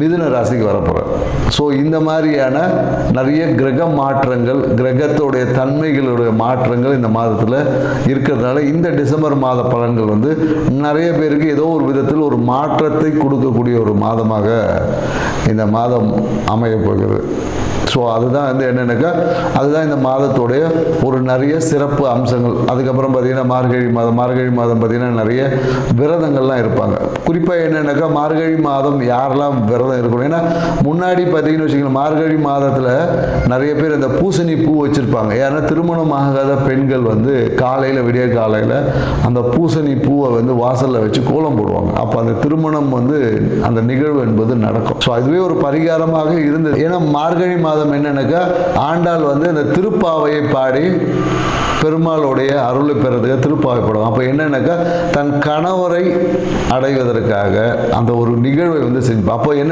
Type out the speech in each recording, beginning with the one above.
மிதுன ராசிக்கு வரப்போகிறார் ஸோ இந்த மாதிரியான நிறைய கிரக மாற்றங்கள் கிரகத்தோடைய தன்மைகளுடைய மாற்றங்கள் இந்த மாதத்தில் இருக்கிறதுனால இந்த டிசம்பர் மாத பலன்கள் வந்து நிறைய பேருக்கு ஏதோ ஒரு விதத்தில் ஒரு மாற்றத்தை கொடுக்கக்கூடிய ஒரு மாதமாக இந்த மாதம் அமையப் போகிறது. ஸோ அதுதான் வந்து என்னென்னாக்கா அதுதான் இந்த மாதத்துடைய ஒரு நிறைய சிறப்பு அம்சங்கள். அதுக்கப்புறம் பார்த்தீங்கன்னா மார்கழி மாதம் மார்கழி மாதம் பார்த்தீங்கன்னா நிறைய விரதங்கள்லாம் இருப்பாங்க. குறிப்பாக என்னென்னாக்கா மார்கழி மாதம் யாரெல்லாம் விரதம் இருக்கணும். ஏன்னா முன்னாடி பார்த்தீங்கன்னு வச்சுக்கோங்க மார்கழி மாதத்தில் நிறைய பேர் இந்த பூசணி பூ வச்சுருப்பாங்க. ஏன்னா திருமணம் ஆகாத பெண்கள் வந்து காலையில் விடிய காலையில் அந்த பூசணி பூவை வந்து வாசலில் வச்சு கோலம் போடுவாங்க. அப்போ அந்த திருமணம் வந்து அந்த நிகழ்வு என்பது நடக்கும். ஸோ அதுவே ஒரு பரிகாரமாக இருந்தது. ஏன்னா மார்கழி மாதம் என்னன்னாக்கா ஆண்டாள் வந்து அந்த திருப்பாவையை பாடி பெருமாளுடைய அருளை பெறதுக்கு திருப்பாவைப்படும் அப்போ என்னன்னாக்கா தன் கணவரை அடைவதற்காக அந்த ஒரு நிகழ்வை வந்து செஞ்சு அப்போ என்ன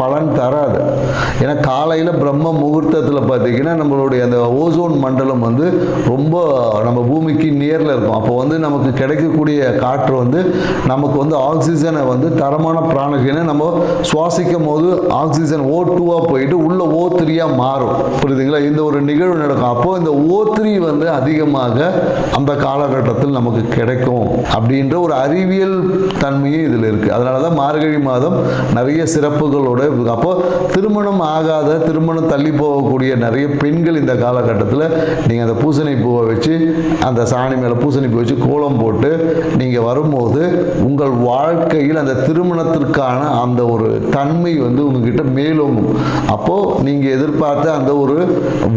பலன் தராது. ஏன்னா காலையில் பிரம்ம முகூர்த்தத்தில் பார்த்தீங்கன்னா நம்மளுடைய அந்த ஓசோன் மண்டலம் வந்து ரொம்ப நம்ம பூமிக்கு நேரில் இருக்கும். அப்போ வந்து நமக்கு கிடைக்கக்கூடிய காற்று வந்து நமக்கு வந்து ஆக்சிஜனை வந்து தரமான பிராணகினை நம்ம சுவாசிக்கும் போது ஆக்சிஜன் ஓ டூவாக போயிட்டு உள்ள ஓ த்ரீயாக மாறும். புரியுதுங்களா? இந்த ஒரு நிகழ்வு நடக்கும். அப்போ இந்த ஓ த்ரீ வந்து அதிகமாக அந்த காலகட்டத்தில் நமக்கு கிடைக்கும் அப்படின்ற ஒரு அறிவியல் தன்மையும் இதில் இருக்குது அதனால தான் மார்கழி மாதம் நிறைய சிறப்புகளோட குறைவு அப்போ திருமணம் ஆகாத திருமணம் தள்ளி போகக்கூடிய நிறைய பெண்கள் இந்த காலகட்டத்தில் நீங்கள் அந்த பூசணி பூவை வச்சு அந்த சாணி மேலே பூசணி பூ வச்சு கோலம் போட்டு நீங்கள் வரும்போது உங்கள் வாழ்க்கையில் அந்த திருமணத்திற்கான அந்த ஒரு தன்மை வந்து உங்ககிட்ட மேலோங்கும். அப்போது நீங்கள் எதிர்பார்த்த அந்த ஒரு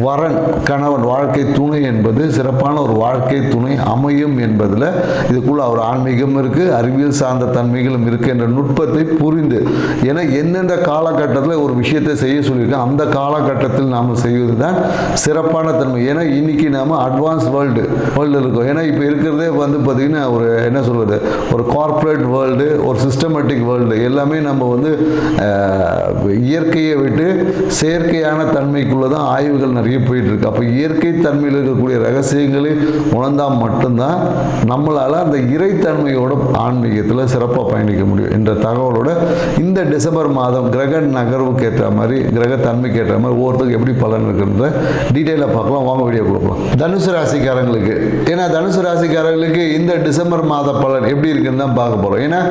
வரன் கணவன் வாழ்க்கை துணை என்பது சிறப்பான ஒரு வாழ்க்கை துணை அமையும் என்பதில் இதுக்குள்ள ஒரு ஆன்மீகம் இருக்குது அறிவியல் சார்ந்த தன்மைகளும் இருக்குது என்ற நுட்பத்தை புரிந்து. ஏன்னா எந்தெந்த கால காலகட்டத்தில் ஒரு விஷயத்தை செய்ய சொல்லியிருக்கோம் அந்த காலகட்டத்தில் நாம் செய்வது தான் சிறப்பான தன்மை. ஏன்னா இன்னைக்கு நாம் அட்வான்ஸ் வேர்ல்டு வேர்ல்டு இருக்கும். ஏன்னா இப்போ இருக்கிறதே வந்து பார்த்திங்கன்னா ஒரு என்ன சொல்வது ஒரு கார்ப்பரேட் வேர்ல்டு ஒரு சிஸ்டமேட்டிக் வேர்ல்டு எல்லாமே நம்ம வந்து இயற்கையை விட்டு செயற்கையான தன்மைக்குள்ளே தான் ஆய்வுகள் நிறைய போயிட்டுருக்கு. அப்போ இயற்கை தன்மையில் இருக்கக்கூடிய ரகசியங்களை உணர்ந்தால் மட்டும்தான் நம்மளால் அந்த இறைத்தன்மையோட ஆன்மீகத்தில் சிறப்பாக பயணிக்க முடியும் என்ற தகவலோட இந்த டிசம்பர் மாதம் கிரக நகர்வுக்கு ஏற்ற மாதிரி கிரக தன்மைக்கு ஏற்ற மாதிரி ஒவ்வொருத்தருக்கு எப்படி பலன் இருக்குன்றத டீட்டெயிலாக பார்க்கலாம். வாங்க வீடியோ கொடுக்கலாம் தனுசு ராசிக்காரங்களுக்கு. ஏன்னா தனுசு ராசிக்காரங்களுக்கு இந்த டிசம்பர் மாத பலன் எப்படி இருக்குன்னு தான் பார்க்க போகிறோம் ஏன்னா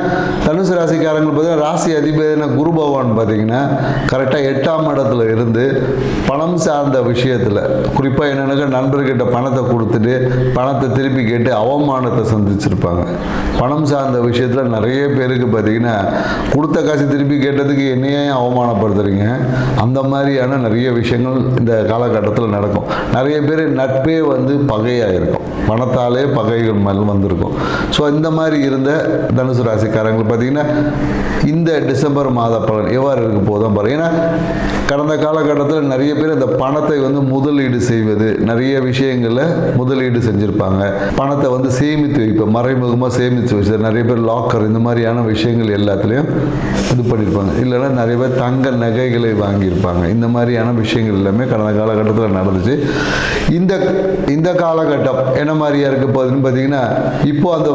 தனுசு ராசிக்காரங்கள் பார்த்தீங்கன்னா ராசி அதிபதியான குரு பகவான் பார்த்தீங்கன்னா கரெக்டாக எட்டாம் இடத்துல இருந்து பணம் சார்ந்த விஷயத்தில் குறிப்பாக என்னென்னாக்கா நண்பர்கிட்ட பணத்தை கொடுத்துட்டு பணத்தை திருப்பி கேட்டு அவமானத்தை சந்திச்சிருப்பாங்க. பணம் சார்ந்த விஷயத்தில் நிறைய பேருக்கு பார்த்தீங்கன்னா கொடுத்த காசு திருப்பி கேட்டதுக்கு என்னையே அவமானப்படுத்துறீங்க? அந்த மாதிரியான நிறைய விஷயங்கள் இந்த காலகட்டத்தில் நடக்கும். நிறைய பேர் நட்பே வந்து பகையாக இருக்கும் பணத்தாலே பகைகள் மேல் வந்திருக்கும். ஸோ இந்த மாதிரி இருந்த தனுசு ராசிக்காரங்களுக்கு பார்த்தீங்கன்னா இந்த டிசம்பர் மாத பலன் எவ்வாறு இருக்க போதும் பாருங்க. ஏன்னா கடந்த காலகட்டத்தில் நிறைய பேர் இந்த பணத்தை வந்து முதலீடு செய்வது நிறைய விஷயங்களில் முதலீடு செஞ்சுருப்பாங்க. பணத்தை வந்து சேமித்து வைப்போம் மறைமுகமாக சேமித்து வச்சு நிறைய பேர் லாக்கர் இந்த மாதிரியான விஷயங்கள் எல்லாத்துலேயும் இது பண்ணியிருப்பாங்க இல்லைன்னா நிறைய பேர் தங்க நகைகளை வாங்கியிருப்பாங்க. இந்த மாதிரியான விஷயங்கள் எல்லாமே கடந்த காலகட்டத்தில் நடந்துச்சு. இந்த இந்த காலகட்டம் என்ன மாதிரியா இருக்க பார்த்தீங்கன்னா இப்போ அந்த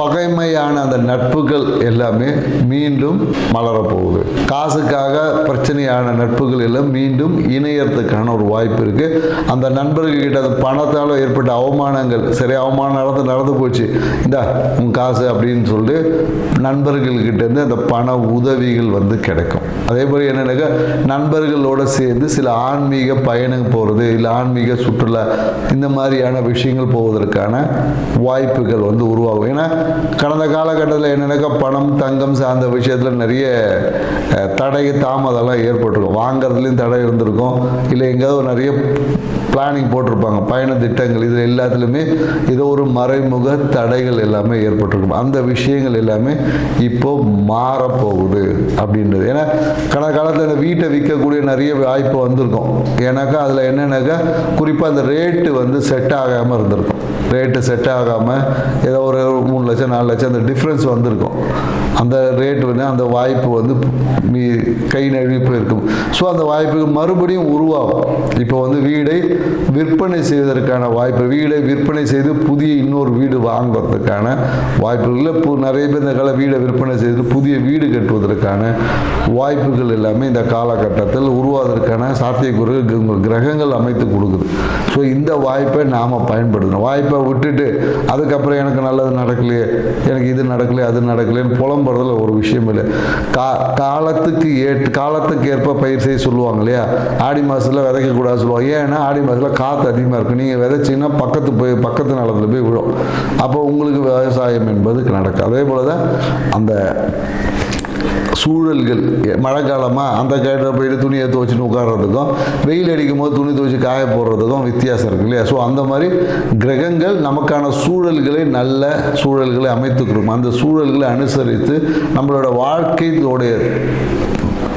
பகைமையான அந்த நட்புகள் எல்லாமே மீண்டும் மலரப்போகுது. காசுக்காக பிரச்சனையான நட்புகள் எல்லாம் மீண்டும் இணையறதுக்கான ஒரு வாய்ப்பு இருக்கு. அந்த நண்பர்கள் கிட்ட அந்த பணத்தால் ஏற்பட்ட அவமானங்கள் சரி அவமானம் நடந்து நடந்து போச்சு. இந்த உன் காசு அப்படின்னு சொல்லிட்டு நண்பர்கள்கிட்ட இருந்து அந்த பண உதவிகள் வந்து கிடைக்கும். அதே போல் என்னன்னாக்கா? நண்பர்களோட சேர்ந்து சில ஆன்மீக பயணம் போகிறது இல்லை ஆன்மீக சுற்றுலா இந்த மாதிரியான விஷயங்கள் போவதற்கான வாய்ப்புகள் வந்து உருவாகும். ஏன்னா கடந்த காலகட்டத்தில் என்னென்னாக்கா பணம் தங்கம் சார்ந்த விஷயத்தில் நிறைய தடை தாமதம்லாம் ஏற்பட்டிருக்கும். வாங்குறதுலேயும் தடை இருந்திருக்கும். இல்லை எங்கேயாவது நிறைய பிளானிங் போட்டிருப்பாங்க. பயண திட்டங்கள் இதில் எல்லாத்துலேயுமே ஏதோ ஒரு மறைமுக தடைகள் எல்லாமே ஏற்பட்டிருக்கும். அந்த விஷயங்கள் எல்லாமே இப்போ மாறப்போகுது அப்படின்றது. ஏன்னா கடந்த காலத்தில் இந்த வீட்டை விற்கக்கூடிய நிறைய வாய்ப்பு வந்திருக்கும். ஏன்னாக்கா அதில் என்னென்னாக்கா குறிப்பாக அந்த ரேட்டு வந்து செட் ஆகாமல் இருந்திருக்கும். ரேட்டு செட் ஆகாமல் ஏதோ ஒரு மூணு லட்சம் நாலு லட்சம் அந்த டிஃப்ரென்ஸ் வந்திருக்கும். அந்த ரேட் வந்து அந்த வாய்ப்பு வந்து மீ கை நழுவி போயிருக்கும். ஸோ அந்த வாய்ப்புக்கு மறுபடியும் உருவாகும். இப்போ வந்து வீடை விற்பனை செய்வதற்கான வாய்ப்பு வீடை விற்பனை செய்து புதிய இன்னொரு வீடு வாங்குறதுக்கான வாய்ப்புகள் இப்போ நிறைய பேர் இந்த கால வீடை விற்பனை செய்து புதிய வீடு கட்டுவதற்கான வாய்ப்புகள் எல்லாமே இந்த காலகட்டத்தில் உருவாவதற்கான சாத்தியக்கூறு கிரகங்கள் அமைத்து கொடுக்குது. ஸோ இந்த வாய்ப்பை நாம் பயன்படுத்தணும். வாய்ப்பை விட்டுட்டு அதுக்கப்புறம் எனக்கு நல்லது நடக்கலையே எனக்கு இது நடக்கலையே அது நடக்கலையேன்னு புலம்புறதுல ஒரு விஷயம் இல்லை. கா காலத்துக்கு ஏற்று காலத்துக்கு ஏற்ப பயிர் செய்ய சொல்லுவாங்க இல்லையா? ஆடி மாதத்தில் விதைக்கக்கூடாது சொல்லுவாங்க. ஏன்னா ஆடி மாதத்தில் காற்று அதிகமாக இருக்கும். நீங்கள் விதைச்சிங்கன்னா பக்கத்து போய் பக்கத்து நிலத்தில் போய் விழும். அப்போ உங்களுக்கு விவசாயம் என்பது நடக்கும் அதே போல தான் அந்த சூழல்கள் மழை காலமாக அந்த காலத்தில் போயிட்டு துணியை துவச்சிட்டு உட்கார்றதுக்கும் வெயில் அடிக்கும் போது துணி துவச்சி காய போடுறதுக்கும் வித்தியாசம் இருக்கு இல்லையா? ஸோ அந்த மாதிரி கிரகங்கள் நமக்கான சூழல்களை நல்ல சூழல்களை அமைத்துக்கிறோம் அந்த சூழல்களை அனுசரித்து நம்மளோட வாழ்க்கையோடைய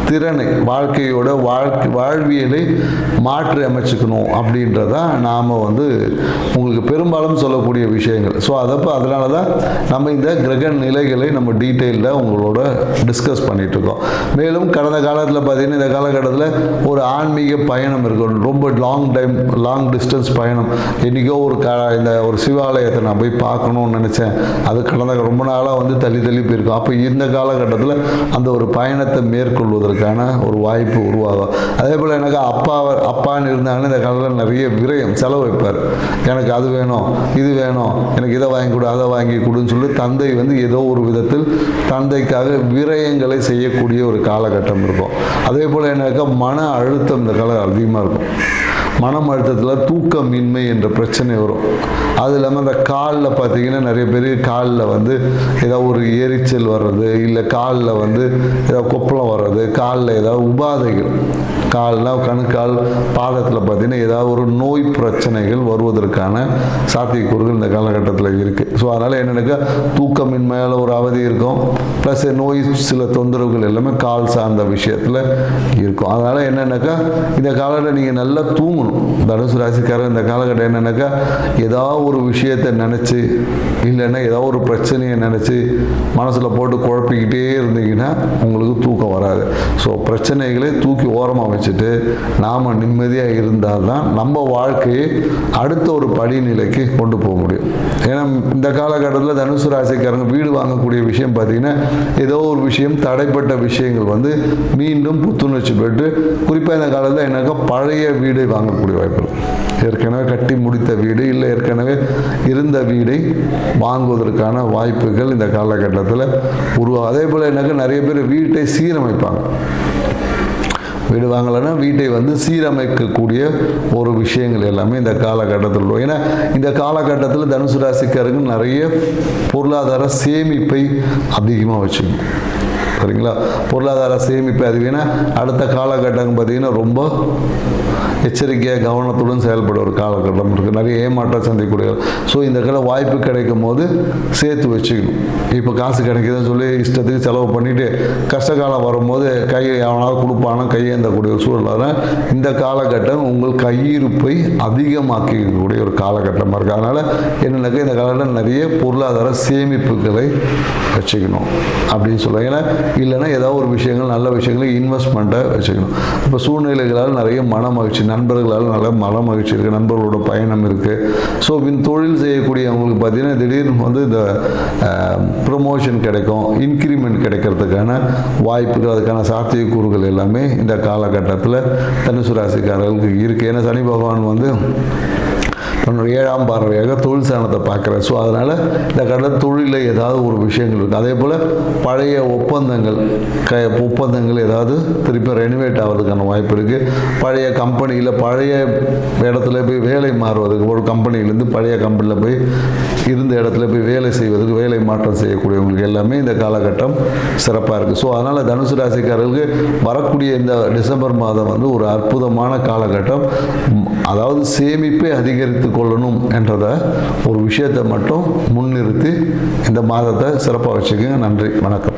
திறனை வாழ்க்கையோட வாழ்க்கை வாழ்வியலை மாற்றி அமைச்சுக்கணும் அப்படின்றதான் நாம் வந்து உங்களுக்கு பெரும்பாலும் சொல்லக்கூடிய விஷயங்கள். ஸோ அதப்போ அதனால தான் நம்ம இந்த கிரக நிலைகளை நம்ம டீட்டெயிலில் உங்களோட டிஸ்கஸ் பண்ணிட்டு இருக்கோம். மேலும் கடந்த காலத்தில் பார்த்தீங்கன்னா இந்த காலகட்டத்தில் ஒரு ஆன்மீக பயணம் இருக்கும் ரொம்ப லாங் டைம் லாங் டிஸ்டன்ஸ் பயணம். என்றைக்கோ ஒரு கா இந்த ஒரு சிவாலயத்தை நான் போய் பார்க்கணும்னு நினச்சேன். அது கடந்த ரொம்ப நாளாக வந்து தள்ளி தள்ளி போயிருக்கும். அப்போ இந்த காலகட்டத்தில் அந்த ஒரு பயணத்தை மேற்கொள்வதற்கான ஒரு வாய்ப்பு உருவாகும். அதே போல் எனக்கு அப்பா அப்பான்னு இருந்தாங்கன்னா இந்த காலத்தில் நிறைய விரயம் செலவு வைப்பார். எனக்கு அது வேணும் இது வேணும் எனக்கு இதை வாங்கி கொடு அதை வாங்கி கொடுன்னு சொல்லி தந்தை வந்து ஏதோ ஒரு விதத்தில் தந்தைக்காக விரயங்களை செய்யக்கூடிய ஒரு காலகட்டம் இருக்கும். அதே போல் எனக்கு மன அழுத்தம் இந்த காலம் அதிகமாக இருக்கும். மனம் அழுத்தத்தில் தூக்கமின்மை என்ற பிரச்சனை வரும். அது இல்லாமல் அந்த காலில் பார்த்தீங்கன்னா நிறைய பேர் காலில் வந்து ஏதோ ஒரு எரிச்சல் வர்றது இல்லை காலில் வந்து ஏதோ கொப்பளம் வர்றது காலில் ஏதாவது உபாதைகள். கால்னால் கணுக்கால் பாதத்தில் பார்த்தீங்கன்னா ஏதாவது ஒரு நோய் பிரச்சனைகள் வருவதற்கான சாத்தியக்கூறுகள் இந்த காலகட்டத்தில் இருக்குது ஸோ அதனால் என்னென்னாக்கா தூக்கமின்மையால் ஒரு அவதி இருக்கும். ப்ளஸ் நோய் சில தொந்தரவுகள் எல்லாமே கால் சார்ந்த விஷயத்தில் இருக்கும். அதனால் என்னென்னாக்கா இந்த காலத்தில் நீங்கள் நல்லா தூங்கணும். தனுசு ராசிக்காரன் இந்த காலகட்டம் என்னென்னாக்கா ஏதாவது ஒரு விஷயத்தை நினச்சி இல்லைன்னா ஏதாவது ஒரு பிரச்சனையை நினச்சி மனசில் போட்டு குழப்பிக்கிட்டே இருந்தீங்கன்னா உங்களுக்கு தூக்கம் வராது. ஸோ பிரச்சனைகளை தூக்கி ஓரமாக வச்சுட்டு நாம் நிம்மதியாக இருந்தால் தான் நம்ம வாழ்க்கையை அடுத்த ஒரு படிநிலைக்கு கொண்டு போக முடியும். ஏன்னா இந்த காலகட்டத்தில் தனுசு ராசிக்காரங்க வீடு வாங்கக்கூடிய விஷயம் பார்த்தீங்கன்னா ஏதோ ஒரு விஷயம் தடைப்பட்ட விஷயங்கள் வந்து மீண்டும் புத்துணர்ச்சி பெற்று குறிப்பாக இந்த காலத்தில் என்னக்கா பழைய வீடை வாங்க வாய்ப்பு வாய்ப்புகள். ஏற்கனவே கட்டி முடித்த வீடு இல்லை ஏற்கனவே இருந்த வீடை வாங்குவதற்கான வாய்ப்புகள் இந்த காலகட்டத்தில் உருவாகும் அதே போல் எனக்கு நிறைய பேர் வீட்டை சீரமைப்பாங்க. வீடு வாங்கலைன்னா வீட்டை வந்து சீரமைக்கக்கூடிய ஒரு விஷயங்கள் எல்லாமே இந்த காலகட்டத்தில் உருவாகும். ஏன்னா இந்த காலகட்டத்தில் தனுசு ராசிக்காரங்க நிறைய பொருளாதார சேமிப்பை அதிகமாக வச்சுக்கணும். சரிங்களா? பொருளாதார சேமிப்பு அது அடுத்த காலகட்டம் பார்த்தீங்கன்னா ரொம்ப எச்சரிக்கையாக கவனத்துடன் செயல்பட ஒரு காலகட்டம் இருக்குது நிறைய ஏமாற்றம் சந்திக்கக்கூடிய ஸோ இந்த கடை வாய்ப்பு கிடைக்கும் போது சேர்த்து வச்சுக்கணும். இப்போ காசு கிடைக்குதுன்னு சொல்லி இஷ்டத்துக்கு செலவு பண்ணிவிட்டு கஷ்டகாலம் வரும்போது கையை எவனாவது கொடுப்பானோ கையேந்தக்கூடிய ஒரு சூழலால் இந்த காலகட்டம் உங்கள் கையிருப்பை அதிகமாக்கிக்கக்கூடிய ஒரு காலகட்டமாக இருக்குது அதனால் என்னென்னாக்கா இந்த காலகட்டம் நிறைய பொருளாதார சேமிப்புகளை வச்சுக்கணும் அப்படின்னு சொல்லுவாங்க ஏன்னா இல்லைன்னா ஏதாவது ஒரு விஷயங்கள் நல்ல விஷயங்களை இன்வெஸ்ட்மெண்ட்டை வச்சுக்கணும். இப்போ சூழ்நிலைகளால் நிறைய மன மகிழ்ச்சி நண்பர்களால் நல்ல மன மகிழ்ச்சி இருக்குது நண்பர்களோட பயணம் இருக்குது ஸோ வின் தொழில் செய்யக்கூடியவங்களுக்கு பார்த்தீங்கன்னா திடீர்னு வந்து இந்த ப்ரொமோஷன் கிடைக்கும் இன்க்ரிமெண்ட் கிடைக்கிறதுக்கான வாய்ப்புகள் அதுக்கான சாத்தியக்கூறுகள் எல்லாமே இந்த காலகட்டத்தில் தனுசு ராசிக்காரர்களுக்கு இருக்குது ஏன்னா சனி பகவான் வந்து தன்னுடைய ஏழாம் பார்வையாக தொழில் சாணத்தை பார்க்குற ஸோ அதனால் இந்த கடல் தொழிலில் ஏதாவது ஒரு விஷயங்கள் இருக்குது அதே போல் பழைய ஒப்பந்தங்கள் க ஒப்பந்தங்கள் ஏதாவது திருப்பி ரெனிவேட் ஆகிறதுக்கான வாய்ப்பு இருக்குது பழைய கம்பெனியில் பழைய இடத்துல போய் வேலை மாறுவதுக்கு ஒரு கம்பெனிலேருந்து பழைய கம்பெனியில் போய் இருந்த இடத்துல போய் வேலை செய்வதற்கு வேலை மாற்றம் செய்யக்கூடியவங்களுக்கு எல்லாமே இந்த காலகட்டம் சிறப்பாக இருக்குது ஸோ அதனால் தனுசு ராசிக்காரர்களுக்கு வரக்கூடிய இந்த டிசம்பர் மாதம் வந்து ஒரு அற்புதமான காலகட்டம். அதாவது சேமிப்பை அதிகரித்து கொள்ளணும் என்றத ஒரு விஷயத்தை மட்டும் முன்னிறுத்தி இந்த மாதத்தை சிறப்பாக வச்சுக்கோங்க. நன்றி. வணக்கம்.